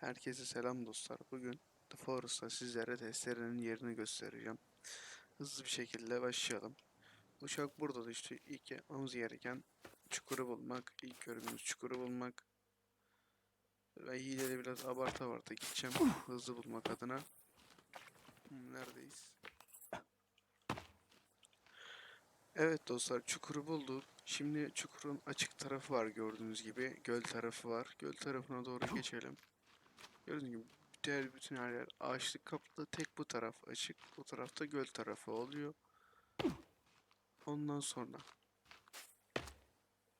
Herkese selam dostlar. Bugün The Forest'ta sizlere testerenin yerini göstereceğim. Hızlı bir şekilde başlayalım. Uçak burada da işte ilk yapmamız gereken çukuru bulmak. İlk görevimiz çukuru bulmak. Ve hilede biraz abartı abartı gideceğim hızlı bulmak adına. Hmm, Neredeyiz? Evet dostlar çukuru bulduk. Şimdi çukurun açık tarafı var gördüğünüz gibi. Göl tarafı var. Göl tarafına doğru geçelim. Gördüğünüz gibi diğer bütün her yer ağaçlık kaplı. Tek bu taraf açık. Bu tarafta göl tarafı oluyor. Ondan sonra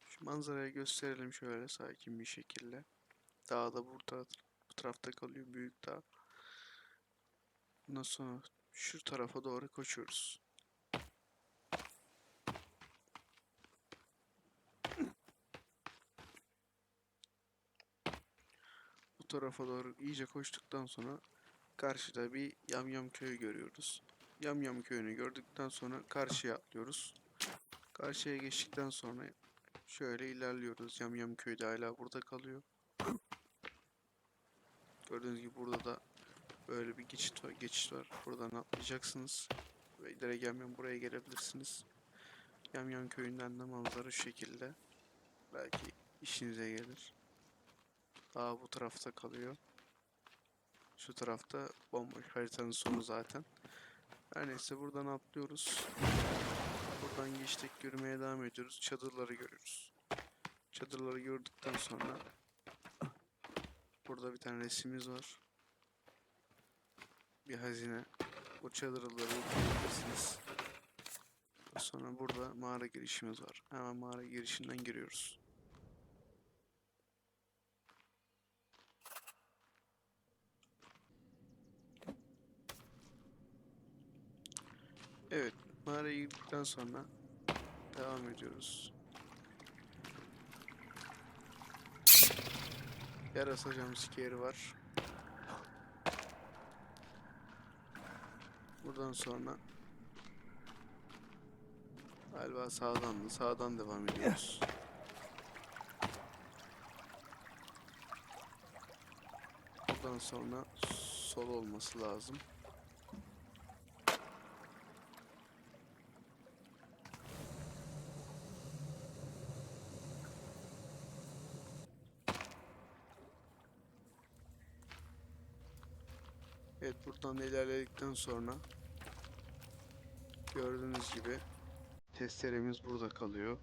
şu manzarayı gösterelim şöyle sakin bir şekilde. Dağ da burada bu tarafta kalıyor büyük dağ. Ondan sonra şu tarafa doğru koşuyoruz. Tarafa doğru iyice koştuktan sonra karşıda bir Yamyam köyü görüyoruz. Yamyam köyünü gördükten sonra karşıya atlıyoruz. Karşıya geçtikten sonra şöyle ilerliyoruz. Yamyam köyü de hala burada kalıyor. Gördüğünüz gibi burada da böyle bir geçit var. Geçiş var. Buradan atlayacaksınız. Ve direkt Yamyam buraya gelebilirsiniz. Yamyam köyünden de manzara şu şekilde. Belki işinize gelir. Daha bu tarafta kalıyor. Şu tarafta bomboş haritanın sonu zaten. Her neyse buradan atlıyoruz. Buradan geçtik yürümeye devam ediyoruz. Çadırları görüyoruz. Çadırları gördükten sonra burada bir tane resmimiz var. Bir hazine. Bu çadırları bulabilirsiniz. Sonra burada mağara girişimiz var. Hemen mağara girişinden giriyoruz. Evet, mağaraya girdikten sonra devam ediyoruz. Yarasa jumpscare'i var. Buradan sonra galiba sağdan da sağdan devam ediyoruz. Buradan sonra sol olması lazım. Evet buradan ilerledikten sonra gördüğünüz gibi testeremiz burada kalıyor.